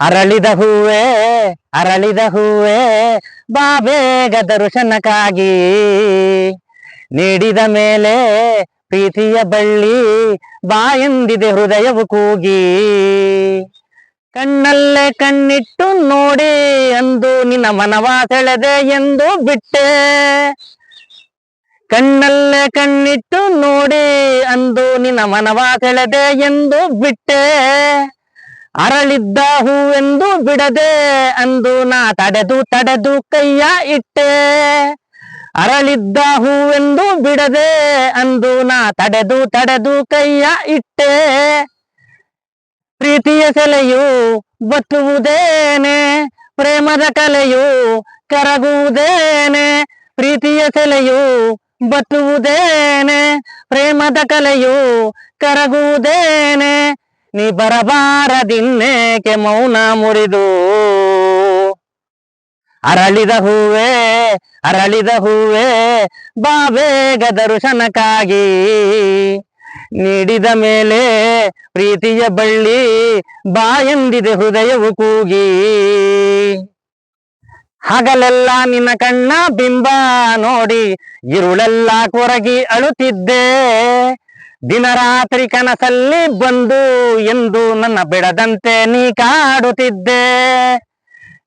ಅರಳಿದ ಹೂವೇ ಅರಳಿದ ಹೂವೇ, ಬಾ ಬೇಗ ದರ್ಶನಕ್ಕಾಗಿ. ನೀಡಿದ ಮೇಲೆ ಪ್ರೀತಿಯ ಬಳ್ಳಿ, ಬಾ ಎಂದಿದೆ ಹೃದಯವು ಕೂಗಿ. ಕಣ್ಣಲ್ಲೇ ಕಣ್ಣಿಟ್ಟು ನೋಡಿ ಅಂದು ನಿನ್ನ ಮನವ ಸೆಳೆದೆ ಎಂದು ಬಿಟ್ಟೆ. ಕಣ್ಣಲ್ಲೇ ಕಣ್ಣಿಟ್ಟು ನೋಡಿ ಅಂದು ನಿನ್ನ ಮನವ ಸೆಳೆದೆ ಎಂದು ಬಿಟ್ಟೆ. ಅರಳಿದ್ದ ಹೂವೆಂದು ಬಿಡದೆ ಅಂದು ನಾ ತಡೆದು ತಡೆದು ಕೈಯ ಇಟ್ಟೆ. ಅರಳಿದ್ದ ಹೂವೆಂದು ಬಿಡದೆ ಅಂದು ನಾ ತಡೆದು ತಡೆದು ಕೈಯ ಇಟ್ಟೆ. ಪ್ರೀತಿಯ ಸೆಲೆಯು ಬತ್ತುವುದೇನೆ, ಪ್ರೇಮದ ಕಲೆಯು ಕರಗುವುದೇನೆ, ಪ್ರೀತಿಯ ಸೆಲೆಯು ಬತ್ತುವುದೇನೆ, ಪ್ರೇಮದ ಕಲೆಯು ಕರಗುವುದೇನೆ. ನೀ ಬರಬಾರದಿನ್ನೇಕೆ ಮೌನ ಮುರಿದು. ಅರಳಿದ ಹೂವೇ ಅರಳಿದ ಹೂವೇ ಬಾಬೇಗ ದರ್ಶನಕ್ಕಾಗಿ. ನೀಡಿದ ಮೇಲೆ ಪ್ರೀತಿಯ ಬಳ್ಳಿ, ಬಾ ಎಂದಿದೆ ಹೃದಯವು ಕೂಗಿ. ಹಗಲೆಲ್ಲ ನಿನ್ನ ಕಣ್ಣ ಬಿಂಬ ನೋಡಿ, ಇರುಳೆಲ್ಲ ಕೊರಗಿ ಅಳುತ್ತಿದ್ದೆ. ದಿನ ರಾತ್ರಿ ಕನಸಲ್ಲಿ ಬಂದು ಎಂದು ನನ್ನ ಬಿಡದಂತೆ ನೀ ಕಾಡುತ್ತಿದ್ದೆ.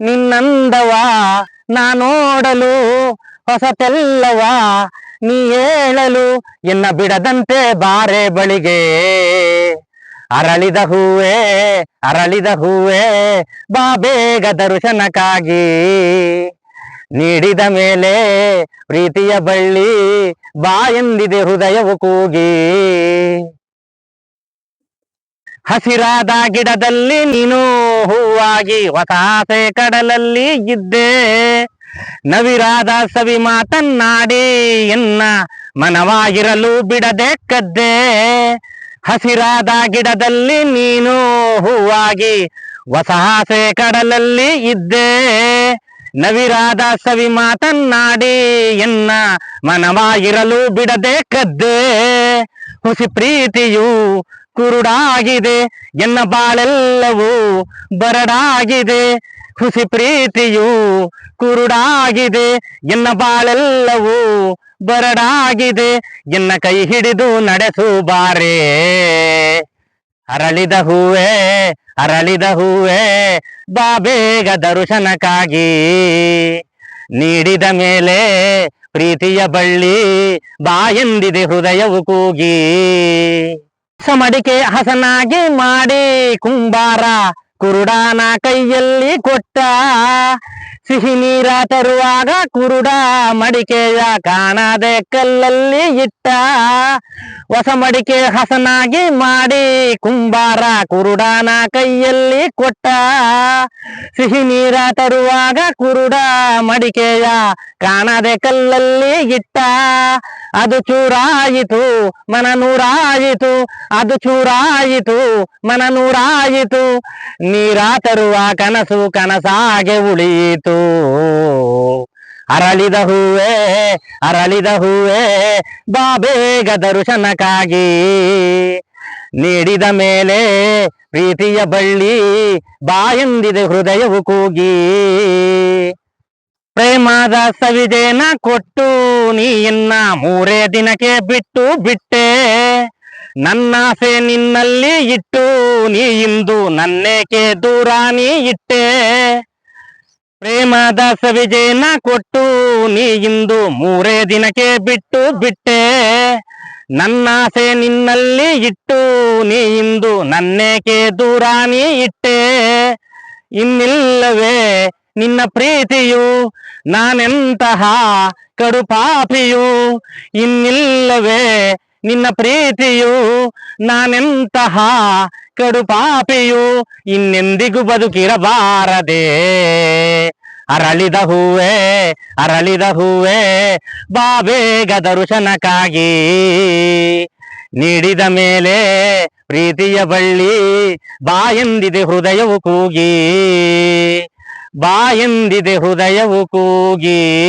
ನಿನ್ನಂದವ, ನಾ ನೋಡಲು ಹೊಸತೆಲ್ಲವ, ನೀ ಹೇಳಲು ಎನ್ನ ಬಿಡದಂತೆ ಬಾರೆ ಬಳಿಗೆ. ಅರಳಿದ ಹೂವೆ ಅರಳಿದ ಹೂವೆ, ಬಾ ಬೇಗ ದರ್ಶನಕ್ಕಾಗಿ. ನೀಡಿದ ಮೇಲೆ ಪ್ರೀತಿಯ ಬಳ್ಳಿ ಬಾ ಎಂದಿದೆ ಹೃದಯವು ಕೂಗಿ. ಹಸಿರಾದ ಗಿಡದಲ್ಲಿ ನೀನು ಹೂವಾಗಿ, ಹೊಸಾಸೆ ಕಡಲಲ್ಲಿ ಇದ್ದೆ. ನವಿರಾದ ಸವಿ ಮಾತನ್ನಾಡಿ, ಎನ್ನ ಮನವಾಗಿರಲು ಬಿಡದೆ ಕದ್ದೆ. ಹಸಿರಾದ ಗಿಡದಲ್ಲಿ ನೀನು ಹೂವಾಗಿ, ಹೊಸಾಸೆ ಕಡಲಲ್ಲಿ ಇದ್ದೆ. ನವಿರಾದ ಸವಿ ಮಾತನ್ನಾಡಿ ಎನ್ನ ಮನವಾಗಿರಲು ಬಿಡದೆ ಕದ್ದೆ. ಹುಸಿ ಪ್ರೀತಿಯು ಕುರುಡಾಗಿದೆ, ಎನ್ನ ಬಾಳೆಲ್ಲವೂ ಬರಡಾಗಿದೆ. ಹುಸಿ ಪ್ರೀತಿಯು ಕುರುಡಾಗಿದೆ, ಎನ್ನ ಬಾಳೆಲ್ಲವೂ ಬರಡಾಗಿದೆ. ಎನ್ನ ಕೈ ಹಿಡಿದು ನಡೆಸು ಬಾರೆ. ಅರಳಿದ ಹೂವೇ ಅರಳಿದ ಹೂವೇ ಬಾಬೇಗ ದರ್ಶನಕ್ಕಾಗಿ. ನೀಡಿದ ಮೇಲೆ ಪ್ರೀತಿಯ ಬಳ್ಳಿ, ಬಾ ಎಂದಿದೆ ಹೃದಯವು ಕೂಗಿ. ಸಮಡಿಕೆ ಹಸನಾಗಿ ಮಾಡಿ, ಕುಂಬಾರ ಕುರುಡಾನ ಕೈಯಲ್ಲಿ ಕೊಟ್ಟ. ಸಿಹಿ ನೀರ ತರುವಾಗ ಕುರುಡ ಮಡಿಕೆಯ ಕಾಣದೆ ಕಲ್ಲಲ್ಲಿ ಇಟ್ಟ ಹೊಸ ಮಡಿಕೆ ಹಸನಾಗಿ ಮಾಡಿ ಕುಂಬಾರ ಕುರುಡನ ಕೈಯಲ್ಲಿ ಕೊಟ್ಟ. ಸಿಹಿ ನೀರ ತರುವಾಗ ಕುರುಡ ಮಡಿಕೆಯ ಕಾಣದೆ ಕಲ್ಲಲ್ಲಿ ಇಟ್ಟ. ಅದು ಚೂರಾಯಿತು, ಮನ ನೂರಾಯಿತು, ಅದು ಚೂರಾಯಿತು, ಮನ ನೂರಾಯಿತು. ನೀರ ತರುವ ಕನಸು ಕನಸಾಗೆ ಉಳಿಯಿತು. ಅರಳಿದ ಹೂವೇ ಅರಳಿದ ಹೂವೇ ಬಾಬೇಗ ದರ್ಶನಕ್ಕಾಗಿ ನೀಡಿದ ಮೇಲೆ ಪ್ರೀತಿಯ ಬಳ್ಳಿ ಬಾಯಂದಿದೆ ಹೃದಯವು ಕೂಗಿ. ಪ್ರೇಮದ ಸವಿದೇನ ಕೊಟ್ಟು ನೀ ಇನ್ನ ಮೂರೇ ದಿನಕ್ಕೆ ಬಿಟ್ಟು ಬಿಟ್ಟೆ. ನನ್ನಾಸೆ ನಿನ್ನಲ್ಲಿ ಇಟ್ಟು ನೀ ಇಂದು ನನ್ನೇಕೆ ದೂರ ನೀ ಇಟ್ಟೆ. ಪ್ರೇಮದ ವಿಜಯನ ಕೊಟ್ಟು ನೀ ಇಂದು ಮೂರೇ ದಿನಕ್ಕೆ ಬಿಟ್ಟು ಬಿಟ್ಟೆ. ನನ್ನಾಸೆ ನಿನ್ನಲ್ಲಿ ಇಟ್ಟು ನೀ ಇಂದು ನನ್ನೇಕೆ ದೂರ ನೀ ಇಟ್ಟೆ. ಇನ್ನಿಲ್ಲವೇ ನಿನ್ನ ಪ್ರೀತಿಯು, ನಾನೆಂತಹ ಕಡುಪಾಪಿಯು. ಇನ್ನಿಲ್ಲವೇ ನಿನ್ನ ಪ್ರೀತಿಯು ನಾನೆಂತಹ ಕಡು ಪಾಪಿಯು ಇನ್ನೆಂದಿಗೂ ಬದುಕಿರಬಾರದೆ. ಅರಳಿದ ಹೂವೆ ಅರಳಿದ ಹೂವೆ ಬಾಬೇಗ ದರ್ಶನಕ್ಕಾಗಿ ನೀಡಿದ ಮೇಲೆ ಪ್ರೀತಿಯ ಬಳ್ಳಿ ಬಾ ಎಂದಿದೆ ಹೃದಯವು ಕೂಗಿ. ಬಾ ಎಂದಿದೆ ಹೃದಯವು ಕೂಗಿ.